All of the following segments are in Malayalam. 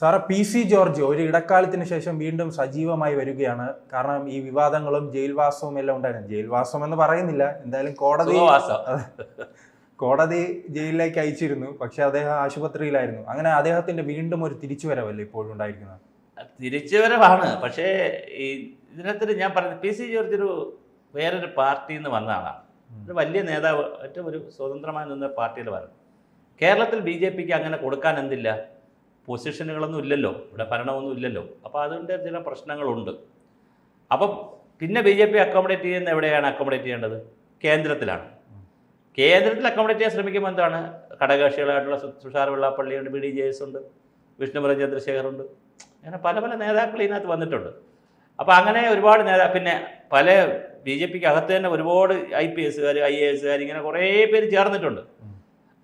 സാറേ പി സി ജോർജ് ഒരു ഇടക്കാലത്തിന് ശേഷം വീണ്ടും സജീവമായി വരികയാണ്. കാരണം ഈ വിവാദങ്ങളും ജയിൽവാസവും എല്ലാം ഉണ്ടായിരുന്നു. ജയിൽവാസം എന്ന് പറയുന്നില്ല. എന്തായാലും കോടതി കോടതി ജയിലിലേക്ക് അയച്ചിരുന്നു. പക്ഷെ അദ്ദേഹം ആശുപത്രിയിലായിരുന്നു. അങ്ങനെ അദ്ദേഹത്തിന്റെ വീണ്ടും ഒരു തിരിച്ചുവരവല്ലേ ഇപ്പോഴും ഉണ്ടായിരിക്കുന്നത്? തിരിച്ചുവരവാണ്. പക്ഷേ ഈ ഇതിനകത്ത് ഞാൻ പറഞ്ഞത് പി സി ജോർജ് ഒരു വേറൊരു പാർട്ടിയിൽ നിന്ന് വന്ന ആളാണ്. ഒരു വലിയ നേതാവ് ഏറ്റവും ഒരു സ്വതന്ത്രമായി നിന്ന പാർട്ടിയിൽ വരണം. കേരളത്തിൽ ബി ജെ പിക്ക് അങ്ങനെ കൊടുക്കാൻ എന്തില്ല? പൊസിഷനുകളൊന്നും ഇല്ലല്ലോ. ഇവിടെ ഭരണമൊന്നും ഇല്ലല്ലോ. അപ്പോൾ അതുകൊണ്ട് ചില പ്രശ്നങ്ങളുണ്ട്. അപ്പം പിന്നെ ബി ജെ പി അക്കോമഡേറ്റ് ചെയ്യുന്ന എവിടെയാണ് അക്കോമഡേറ്റ് ചെയ്യേണ്ടത്? കേന്ദ്രത്തിലാണ്. കേന്ദ്രത്തിൽ അക്കോമഡേറ്റ് ചെയ്യാൻ ശ്രമിക്കുമ്പോൾ എന്താണ്? ഘടകകക്ഷികളായിട്ടുള്ള തുഷാർ വെള്ളാപ്പള്ളിയുണ്ട് ബി ഡി ജെ എസ് ഉണ്ട് വിഷ്ണുപുരം ചന്ദ്രശേഖറുണ്ട് അങ്ങനെ പല പല നേതാക്കൾ ഇതിനകത്ത് വന്നിട്ടുണ്ട്. അപ്പോൾ അങ്ങനെ ഒരുപാട് നേതാ പിന്നെ പല ബി ജെ പിക്ക് അകത്ത് തന്നെ ഒരുപാട് ഐ പി എസുകാർ ഐ എ എസുകാർ ഇങ്ങനെ കുറേ പേര് ചേർന്നിട്ടുണ്ട്.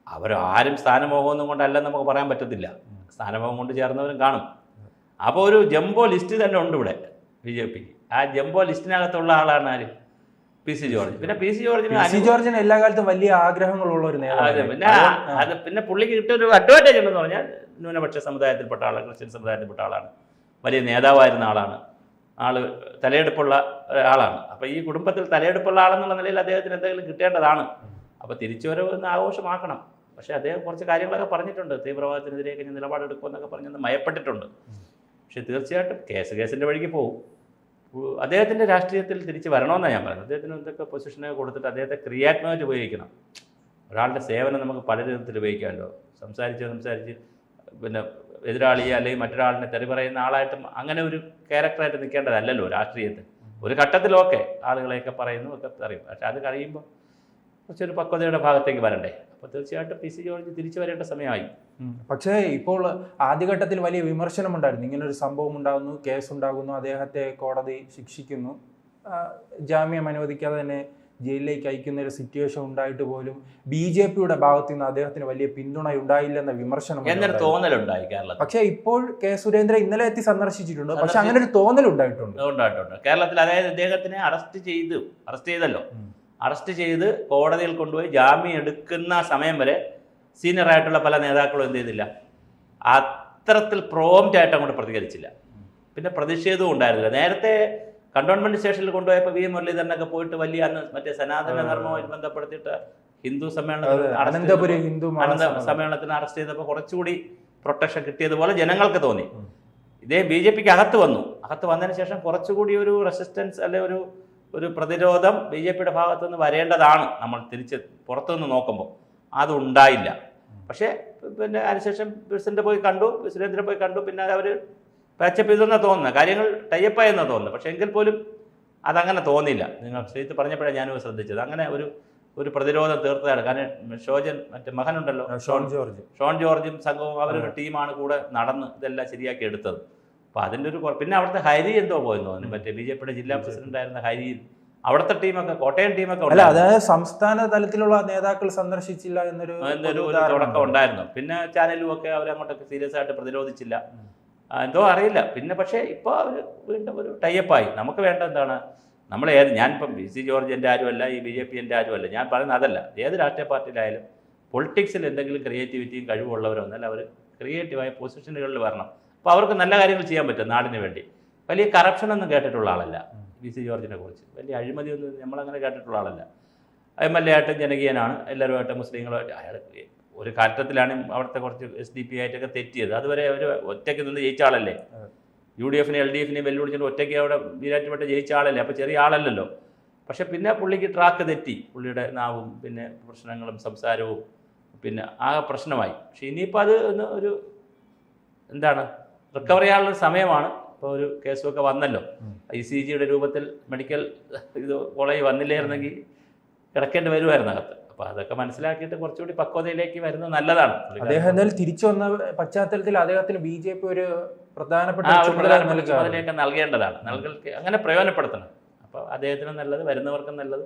അവരാരും സ്ഥാനമോഹമൊന്നും കൊണ്ടല്ല നമുക്ക് പറയാൻ പറ്റത്തില്ല. സ്ഥാനമോഹം കൊണ്ട് ചേർന്നവരും കാണും. അപ്പോൾ ഒരു ജംബോ ലിസ്റ്റ് തന്നെ ഉണ്ട് ഇവിടെ ബി ജെ പിക്ക് ആ ജംബോ ലിസ്റ്റിനകത്തുള്ള ആളാണ് ആര്? പി സി ജോർജ് പിന്നെ പി സി ജോർജിന് പി സി ജോർജിന് എല്ലാ കാലത്തും വലിയ ആഗ്രഹങ്ങളുള്ള ഒരു നേതാവ് പിന്നെ അത് പിന്നെ പുള്ളിക്ക് കിട്ടിയ ഒരു അഡ്വാന്റേജ് എന്ന് പറഞ്ഞാൽ ന്യൂനപക്ഷ സമുദായത്തിൽപ്പെട്ട ആളാണ് ക്രിസ്ത്യൻ സമുദായത്തിൽപ്പെട്ട ആളാണ് വലിയ നേതാവായിരുന്ന ആളാണ് ആൾ തലയെടുപ്പുള്ള ആളാണ്. അപ്പോൾ ഈ കുടുംബത്തിൽ തലയെടുപ്പുള്ള ആളെന്നുള്ള നിലയിൽ അദ്ദേഹത്തിന് എന്തെങ്കിലും കിട്ടേണ്ടതാണ്. അപ്പോൾ തിരിച്ചുവരവ് ഒന്ന് ആഘോഷമാക്കണം. പക്ഷേ അദ്ദേഹം കുറച്ച് കാര്യങ്ങളൊക്കെ പറഞ്ഞിട്ടുണ്ട്. തീവ്രവാദത്തിനെതിരെയൊക്കെ ഞാൻ നിലപാടെടുക്കുമെന്നൊക്കെ പറഞ്ഞൊന്ന് മയപ്പെട്ടിട്ടുണ്ട്. പക്ഷേ തീർച്ചയായിട്ടും കേസ് കേസിന്റെ വഴിക്ക് പോകും അദ്ദേഹത്തിന്റെ രാഷ്ട്രീയത്തിൽ തിരിച്ച് വരണമെന്നാണ് ഞാൻ പറയുന്നത്. അദ്ദേഹത്തിന് എന്തൊക്കെ പൊസിഷനൊക്കെ കൊടുത്തിട്ട് അദ്ദേഹത്തെ ക്രിയാത്മകമായിട്ട് ഉപയോഗിക്കണം. ഒരാളുടെ സേവനം നമുക്ക് പല വിധത്തിൽ ഉപയോഗിക്കാമല്ലോ. സംസാരിച്ച് സംസാരിച്ച് പിന്നെ എതിരാളിയെ അല്ലെങ്കിൽ മറ്റൊരാളിനെ തെറി പറയുന്ന ആളായിട്ടും അങ്ങനെ ഒരു ക്യാരക്ടറായിട്ട് നിൽക്കേണ്ടതല്ലല്ലോ രാഷ്ട്രീയത്തിൽ. ഒരു ഘട്ടത്തിലൊക്കെ ആളുകളെയൊക്കെ പറയുന്നു ഒക്കെ അറിയും പക്ഷെ അത് കഴിയുമ്പോൾ കുറച്ചൊരു പക്വതയുടെ ഭാഗത്തേക്ക് വരണ്ടേ? അപ്പോൾ തീർച്ചയായിട്ടും പി സി ജോർജ് തിരിച്ചു വരേണ്ട സമയമായി. പക്ഷേ ഇപ്പോൾ ആദ്യഘട്ടത്തിൽ വലിയ വിമർശനം ഉണ്ടായിരുന്നു ഇങ്ങനെ ഒരു സംഭവം ഉണ്ടാകുന്നു കേസ് ഉണ്ടാകുന്നു അദ്ദേഹത്തെ കോടതി ശിക്ഷിക്കുന്നു. ജാമ്യം അനുവദിക്കാതെ തന്നെ ജയിലിലേക്ക് അയക്കുന്ന ഒരു സിറ്റുവേഷൻ ഉണ്ടായിട്ട് പോലും ബി ജെ പിയുടെ ഭാഗത്തു നിന്ന് അദ്ദേഹത്തിന് വലിയ പിന്തുണ ഉണ്ടായില്ലെന്ന വിമർശനം എന്നൊരു. തോന്നലുണ്ടായി കേരളത്തിൽ. പക്ഷേ ഇപ്പോൾ കെ സുരേന്ദ്ര ഇന്നലെ എത്തി സന്ദർശിച്ചിട്ടുണ്ട്. പക്ഷെ അങ്ങനെ ഒരു തോന്നൽ ഉണ്ടായിട്ടുണ്ട്. ഉണ്ടായിട്ടുണ്ട് കേരളത്തിൽ അതായത് അദ്ദേഹത്തിനെ അറസ്റ്റ് ചെയ്തു. അറസ്റ്റ് ചെയ്തല്ലോ. അറസ്റ്റ് ചെയ്ത് കോടതിയിൽ കൊണ്ടുപോയി ജാമ്യം എടുക്കുന്ന സമയം വരെ സീനിയർ ആയിട്ടുള്ള പല നേതാക്കളും എന്ത് ചെയ്തില്ല അത്തരത്തിൽ പ്രോംറ്റ് ആയിട്ട് അങ്ങോട്ട് പ്രതികരിച്ചില്ല പിന്നെ പ്രതിഷേധവും ഉണ്ടായിരുന്നില്ല നേരത്തെ കണ്ടോൺമെന്റ് സ്റ്റേഷനിൽ കൊണ്ടുപോയപ്പോൾ വി മുരളീധരനൊക്കെ പോയിട്ട് വലിയ അന്ന് മറ്റേ സനാതന. ധർമ്മവുമായി ബന്ധപ്പെടുത്തിയിട്ട് ഹിന്ദു സമ്മേളനത്തിൽ ഹിന്ദു അനന്ത. സമ്മേളനത്തിന് അറസ്റ്റ് ചെയ്തപ്പോൾ കുറച്ചുകൂടി പ്രൊട്ടക്ഷൻ കിട്ടിയതുപോലെ ജനങ്ങൾക്ക് തോന്നി. ഇതേ ബി ജെ പിക്ക് അകത്ത് വന്നു അകത്ത് വന്നതിന് ശേഷം കുറച്ചുകൂടി ഒരു റെസിസ്റ്റൻസ് അല്ലെ ഒരു ഒരു പ്രതിരോധം ബി ജെ പിയുടെ ഭാഗത്തു നിന്ന് വരേണ്ടതാണ് നമ്മൾ തിരിച്ച് പുറത്തുനിന്ന് നോക്കുമ്പോൾ. അതുണ്ടായില്ല. പക്ഷേ പിന്നെ അതിനുശേഷം പ്രസിഡന്റ് പോയി കണ്ടു സുരേന്ദ്രൻ പോയി കണ്ടു പിന്നെ അവർ പാച്ചപ്പ് ചെയ്തെന്നാണ് തോന്നുന്നത് കാര്യങ്ങൾ ടൈപ്പായെന്നാണ് തോന്നുന്നത് പക്ഷേ എങ്കിൽ പോലും അതങ്ങനെ തോന്നിയില്ല. നിങ്ങൾ ശ്രീത്ത് പറഞ്ഞപ്പോഴാണ് ഞാനും ശ്രദ്ധിച്ചത്. അങ്ങനെ ഒരു ഒരു പ്രതിരോധം തീർത്തതാണ്. കാരണം ഷോജൻ മറ്റേ മകനുണ്ടല്ലോ ഷോൺ ജോർജ്. ഷോൺ ജോർജും സംഘവും അവരൊരു ടീമാണ് കൂടെ നടന്ന് ഇതെല്ലാം ശരിയാക്കി എടുത്തത്. അപ്പോൾ അതിന്റെ ഒരു പിന്നെ അവിടുത്തെ ഹരി എന്തോ പോയെന്ന് തോന്നുന്നു. മറ്റേ ബി ജെ പിയുടെ ജില്ലാ പ്രസിഡന്റ് ആയിരുന്ന ഹരി. അവിടുത്തെ ടീമൊക്കെ കോട്ടയം ടീമൊക്കെ അല്ല അതായത് സംസ്ഥാന തലത്തിലുള്ള നേതാക്കൾ സന്ദർശിച്ചില്ല എന്നൊരു എന്നൊരു തുടക്കം ഉണ്ടായിരുന്നു. പിന്നെ ചാനലും ഒക്കെ അവരങ്ങോട്ടൊക്കെ സീരിയസ് ആയിട്ട് പ്രതിരോധിച്ചില്ല. എന്തോ അറിയില്ല. പിന്നെ പക്ഷേ ഇപ്പോൾ അവർ വീണ്ടും ഒരു ടൈപ്പായി നമുക്ക് വേണ്ട എന്താണ്? നമ്മൾ ഏത് ഞാനിപ്പം ബി സി ജോർജിന്റെ ആരുമല്ല ഈ ബി ജെ പി എന്റെ ആരുമല്ല. ഞാൻ പറയുന്നത് അതല്ല. ഏത് രാഷ്ട്രീയ പാർട്ടിയിലായാലും പൊളിറ്റിക്സിൽ എന്തെങ്കിലും ക്രിയേറ്റിവിറ്റിയും കഴിവുള്ളവരോ എന്നാൽ അവർ ക്രിയേറ്റീവായ പൊസിഷനുകളിൽ വരണം. അപ്പോൾ അവർക്ക് നല്ല കാര്യങ്ങൾ ചെയ്യാൻ പറ്റും നാടിന് വേണ്ടി. വലിയ കറപ്ഷൻ ഒന്നും കേട്ടിട്ടുള്ള ആളല്ല. വി സി ജോർജിനെ കുറിച്ച്. വലിയ അഴിമതിയൊന്നും നമ്മളങ്ങനെ കേട്ടിട്ടുള്ള ആളല്ല. എം എൽ എ ആയിട്ടും ജനകീയനാണ്. എല്ലാവരുമായിട്ട് മുസ്ലിങ്ങളുമായിട്ട് അയാൾ ഒരു കാറ്റത്തിലാണ് അവിടുത്തെ കുറച്ച് എസ് ഡി പി ആയിട്ടൊക്കെ തെറ്റിയത്. അതുവരെ അവർ ഒറ്റയ്ക്ക് നിന്ന് ജയിച്ച ആളല്ലേ. യു ഡി എഫിനെ എൽ ഡി എഫിനെ വെല്ലുവിളിച്ചിട്ട് ഒറ്റയ്ക്ക് അവിടെ വീരാറ്റുപേട്ട ജയിച്ച ആളല്ലേ. അപ്പോൾ ചെറിയ ആളല്ലല്ലോ. പക്ഷേ പിന്നെ പുള്ളിക്ക് ട്രാക്ക് തെറ്റി. പുള്ളിയുടെ നാവും പിന്നെ പ്രശ്നങ്ങളും സംസാരവും പിന്നെ ആ പ്രശ്നമായി. പക്ഷെ ഇനിയിപ്പോൾ അത് ഒന്ന് ഒരു എന്താണ്? റിക്കവർ ചെയ്യാനുള്ള സമയമാണ്. ഇപ്പോൾ ഒരു കേസുമൊക്കെ വന്നല്ലോ. ഐ സി ജിയുടെ രൂപത്തിൽ മെഡിക്കൽ ഇത് കോളേജ് വന്നില്ലായിരുന്നെങ്കിൽ കിടക്കേണ്ടി വരുമായിരുന്നു അകത്ത്. അപ്പോൾ അതൊക്കെ മനസ്സിലാക്കിയിട്ട് കുറച്ചുകൂടി പക്വതയിലേക്ക് വരുന്നത് നല്ലതാണ്. അദ്ദേഹം എന്തായാലും തിരിച്ചു വന്ന പശ്ചാത്തലത്തിൽ അദ്ദേഹത്തിന് ബി ജെ പി ഒരു പ്രധാനപ്പെട്ട ചുമതല ചുമതലയൊക്കെ നൽകേണ്ടതാണ്. നൽകൽ അങ്ങനെ പ്രയോജനപ്പെടുത്തണം. അപ്പോൾ അദ്ദേഹത്തിന് നല്ലത് വരുന്നവർക്കും നല്ലത്.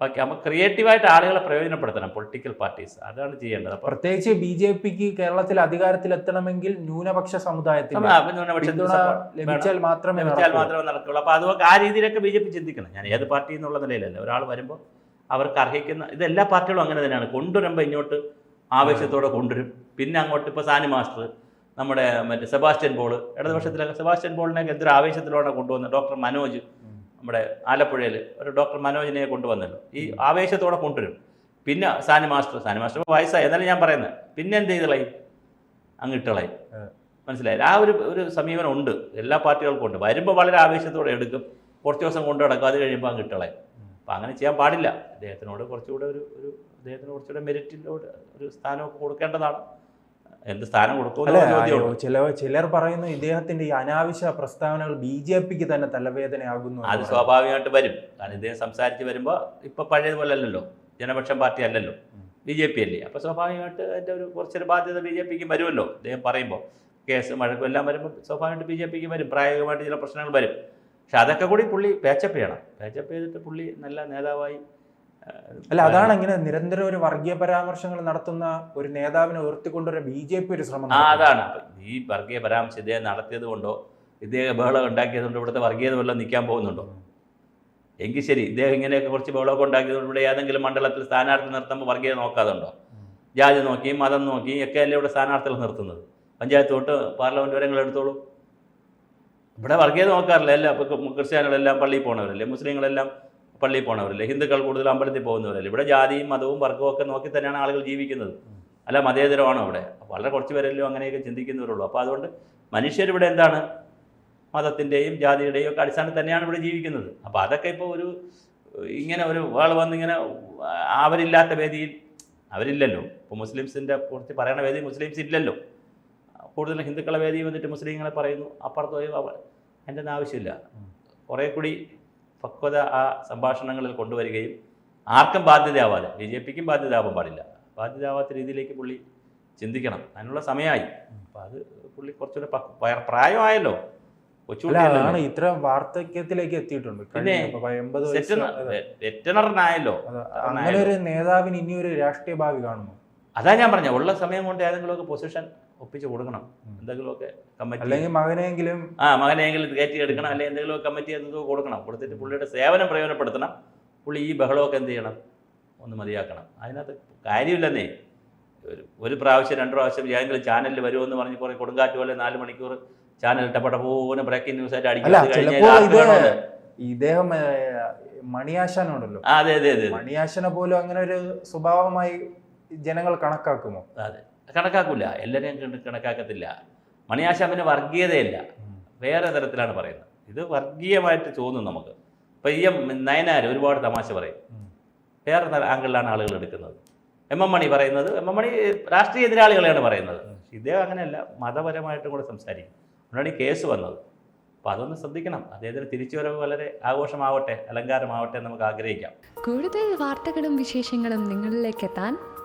ബാക്കി നമ്മൾ ക്രിയേറ്റീവായിട്ട് ആളുകളെ പ്രയോജനപ്പെടുത്തണം പൊളിറ്റിക്കൽ പാർട്ടീസ് അതാണ് ചെയ്യേണ്ടത്. പ്രത്യേകിച്ച് ബി ജെ പിക്ക് കേരളത്തിൽ അധികാരത്തിലെത്തണമെങ്കിൽ ന്യൂനപക്ഷ സമുദായത്തിൽ ലഭിച്ചാൽ മാത്രമേ ലഭിച്ചാൽ നടക്കൂ. മാത്രമേ നടക്കുള്ളൂ അപ്പോൾ അതൊക്കെ ആ രീതിയിലൊക്കെ ബി ജെ പി ചിന്തിക്കണം. ഞാൻ ഏത് പാർട്ടി എന്നുള്ള നിലയിലല്ല. ഒരാൾ വരുമ്പോൾ അവർക്ക് അർഹിക്കുന്ന ഇത് എല്ലാ പാർട്ടികളും അങ്ങനെ തന്നെയാണ്. കൊണ്ടുവരുമ്പോൾ ഇങ്ങോട്ട് ആവേശത്തോടെ കൊണ്ടുവരും. പിന്നെ അങ്ങോട്ട് ഇപ്പോൾ സാനി മാസ്റ്റർ നമ്മുടെ മറ്റേ സെബാസ്റ്റ്യൻ പോൾ ഇടതുപക്ഷത്തിലൊക്കെ സെബാസ്റ്റ്യൻ പോളിനെയൊക്കെ എന്തൊരു ആവേശത്തിലൂടെ കൊണ്ടുവന്നത് ഡോക്ടർ മനോജ് നമ്മുടെ ആലപ്പുഴയിൽ ഒരു ഡോക്ടർ മനോജിനെ കൊണ്ടുവന്നല്ലോ. ഈ ആവേശത്തോടെ കൊണ്ടുവരും. പിന്നെ സാനി മാസ്റ്റർ. സാനി മാസ്റ്റർ വയസ്സായി. എന്നാലും ഞാൻ പറയുന്നത്. പിന്നെ എന്ത് ചെയ്തളയും അങ്ങ് ഇട്ടളയും മനസ്സിലായില്ല? ആ ഒരു ഒരു സമീപനം ഉണ്ട്. എല്ലാ പാർട്ടികൾക്കും ഉണ്ട്. വരുമ്പോൾ വളരെ ആവേശത്തോടെ എടുക്കും. കുറച്ച് ദിവസം കൊണ്ടു നടക്കും. അത് കഴിയുമ്പോൾ അങ്ങ് ഇട്ടളയും അപ്പം അങ്ങനെ ചെയ്യാൻ പാടില്ല. അദ്ദേഹത്തിനോട് കുറച്ചുകൂടെ ഒരു ഒരു അദ്ദേഹത്തിന് കുറച്ചുകൂടെ മെരിറ്റിലോട്ട് ഒരു സ്ഥാനമൊക്കെ കൊടുക്കേണ്ടതാണ്. എന്ത് സ്ഥാനം കൊടുത്തു ചില ചിലർ പറയുന്നു ഇദ്ദേഹത്തിന്റെ ഈ അനാവശ്യ പ്രസ്താവനകൾ ബി ജെ പിക്ക് തന്നെ തലവേദനയാകുന്നു അത് സ്വാഭാവികമായിട്ട് വരും. കാരണം ഇദ്ദേഹം സംസാരിച്ച് വരുമ്പോൾ ഇപ്പൊ പഴയതുപോലെ അല്ലല്ലോ. ജനപക്ഷം പാർട്ടി അല്ലല്ലോ. ബി ജെ പി അല്ലേ? അപ്പോൾ സ്വാഭാവികമായിട്ട് അതിന്റെ ഒരു കുറച്ചൊരു ബാധ്യത ബി ജെ പിക്ക് വരുമല്ലോ. അദ്ദേഹം പറയുമ്പോൾ കേസ് മഴക്കും എല്ലാം വരുമ്പോൾ സ്വാഭാവികമായിട്ട് ബി ജെ പിക്ക് വരും. പ്രായോഗികമായിട്ട് ചില പ്രശ്നങ്ങൾ വരും. പക്ഷെ അതൊക്കെ കൂടി പുള്ളി പേച്ചപ്പ് ചെയ്യണം. പേച്ചപ്പ് ചെയ്തിട്ട് പുള്ളി നല്ല നേതാവായി അല്ല അതാണ് അങ്ങനെ നിരന്തരം ഒരു വർഗീയ പരാമർശങ്ങൾ നടത്തുന്ന ഒരു നേതാവിനെ ഉയർത്തിക്കൊണ്ടൊരു ബി ജെ പി ഒരു ശ്രമം അതാണ്. ഈ വർഗീയ പരാമർശം ഇദ്ദേഹം നടത്തിയത് കൊണ്ടോ ഇദ്ദേഹം ബഹളം ഉണ്ടാക്കിയത് കൊണ്ടോ ഇവിടുത്തെ വർഗീയത വല്ലതും നിൽക്കാൻ പോകുന്നുണ്ടോ? എങ്കിൽ ശരി ഇദ്ദേഹം ഇങ്ങനെയൊക്കെ കുറച്ച് ബഹളമൊക്കെ ഉണ്ടാക്കിയതുകൊണ്ട് ഇവിടെ ഏതെങ്കിലും മണ്ഡലത്തിൽ സ്ഥാനാർത്ഥി നിർത്തുമ്പോൾ വർഗീയത നോക്കാതുണ്ടോ? ജാതി നോക്കി മതം നോക്കി ഒക്കെ അല്ലേ ഇവിടെ സ്ഥാനാർത്ഥികൾ നിർത്തുന്നത്? പഞ്ചായത്ത് തൊട്ട് പാർലമെന്റ് വരെ നിങ്ങൾ എടുത്തോളൂ. ഇവിടെ വർഗീയത നോക്കാറില്ല. എല്ലാം ഇപ്പോൾ ക്രിസ്ത്യാനികളെല്ലാം പള്ളിയിൽ പോകണവരല്ലേ മുസ്ലിങ്ങളെല്ലാം പള്ളിയിൽ പോണവരല്ലേ? ഹിന്ദുക്കൾ കൂടുതൽ അമ്പലത്തിൽ പോകുന്നവരല്ലേ? ഇവിടെ ജാതിയും മതവും വർഗവും ഒക്കെ നോക്കി തന്നെയാണ് ആളുകൾ ജീവിക്കുന്നത്. അല്ല മതേതരമാണോ അവിടെ? വളരെ കുറച്ച് പേരല്ലോ അങ്ങനെയൊക്കെ ചിന്തിക്കുന്നവരുള്ളൂ. അപ്പോൾ അതുകൊണ്ട് മനുഷ്യരിവിടെ എന്താണ്? മതത്തിന്റെയും ജാതിയുടെയും ഒക്കെ അടിസ്ഥാനത്തിൽ തന്നെയാണ് ഇവിടെ ജീവിക്കുന്നത്. അപ്പോൾ അതൊക്കെ ഇപ്പോൾ ഒരു ഇങ്ങനെ ഒരു ആൾ വന്നിങ്ങനെ അവരില്ലാത്ത വേദിയിൽ അവരില്ലല്ലോ. ഇപ്പോൾ മുസ്ലിംസിന്റെ കുറിച്ച് പറയണ വേദി മുസ്ലിംസ് ഇല്ലല്ലോ. കൂടുതലും ഹിന്ദുക്കളെ വേദി വന്നിട്ട് മുസ്ലിങ്ങളെ പറയുന്നു അപ്പുറത്ത് പോയി അതിന്റെ ഒന്നും ആവശ്യമില്ല. കുറേ കൂടി പക്വത ആ സംഭാഷണങ്ങളിൽ കൊണ്ടുവരികയും ആർക്കും ബാധ്യതയാവാതെ ബി ജെ പിക്കും ബാധ്യതയാവാൻ പാടില്ല. ബാധ്യതയാവാത്ത രീതിയിലേക്ക് പുള്ളി ചിന്തിക്കണം. അതിനുള്ള സമയമായി. അപ്പോൾ അത് പുള്ളി കുറച്ചുകൂടെ പ്രായമായല്ലോ. കൊച്ചുകുട്ടിയാണ് ഇത്ര വാർദ്ധക്യത്തിലേക്ക് എത്തിയിട്ടുണ്ട്. പിന്നെ വെറ്റനറിനായല്ലോ അങ്ങനെ ഒരു നേതാവിന് ഇനി ഒരു രാഷ്ട്രീയ ഭാവി കാണുമോ? അതാ ഞാൻ പറഞ്ഞ ഉള്ള സമയം കൊണ്ട് ഏതെങ്കിലുമൊക്കെ പൊസിഷൻ ഒപ്പിച്ച് കൊടുക്കണം. എന്തെങ്കിലുമൊക്കെ കമ്മിറ്റി അല്ലെങ്കിൽ മകനെങ്കിലും ആ മകനെങ്കിലും കയറ്റി എടുക്കണം. അല്ലെങ്കിൽ എന്തെങ്കിലുമൊക്കെ കമ്മിറ്റി എന്തെങ്കിലും കൊടുക്കണം. കൊടുത്തിട്ട് പുള്ളിയുടെ സേവനം പ്രയോജനപ്പെടുത്തണം. പുള്ളി ഈ ബഹളമൊക്കെ എന്ത് ചെയ്യണം? ഒന്ന് മതിയാക്കണം. അതിനകത്ത് കാര്യമില്ലെന്നേ. ഒരു ഒരു പ്രാവശ്യം രണ്ട് പ്രാവശ്യം ഏതെങ്കിലും ചാനലിൽ വരുമെന്ന് പറഞ്ഞ് കുറേ കൊടുങ്കാറ്റ് പോലെ നാല് മണിക്കൂർ ചാനൽ ഇട്ടപ്പെട്ട പോലെ ബ്രേക്കിംഗ് ന്യൂസ് ആയിട്ട് അടിക്കും. അല്ല അത് കഴിഞ്ഞ് ചിലപ്പോൾ രാത്രി ഇത് വേണമെന്ന്. ഇദ്ദേഹം മണിയാശാനുണ്ടല്ലോ. അതെ അതെ അതെ. മണിയാശനെ പോലും അങ്ങനെ ഒരു സ്വഭാവമായി ജനങ്ങൾ കണക്കാക്കുമോ? അതെ. കണക്കാക്കില്ല എല്ലാവരെയും കണക്കാക്കത്തില്ല. മണിയാശാമിന് വർഗീയതയല്ല. വേറെ തരത്തിലാണ് പറയുന്നത്. ഇത് വർഗീയമായിട്ട് തോന്നും നമുക്ക്. ഇപ്പം ഈ എം നയനാർ ഒരുപാട് തമാശ പറയും. വേറെ ആംഗിളിലാണ് ആളുകൾ എടുക്കുന്നത്. എം എം മണി പറയുന്നത് എം എം മണി രാഷ്ട്രീയ എതിരാളികളെയാണ് പറയുന്നത്. ഇദ്ദേഹം അങ്ങനെയല്ല മതപരമായിട്ടും കൂടെ സംസാരിക്കും. അതുകൊണ്ടാണ് ഈ കേസ് വന്നത്. അപ്പോൾ അതൊന്ന് ശ്രദ്ധിക്കണം. അദ്ദേഹത്തിന് തിരിച്ചുവരവ് വളരെ ആഘോഷമാവട്ടെ അലങ്കാരമാവട്ടെ എന്ന് നമുക്ക് ആഗ്രഹിക്കാം. കൂടുതൽ വാർത്തകളും വിശേഷങ്ങളും നിങ്ങളിലേക്ക് എത്താൻ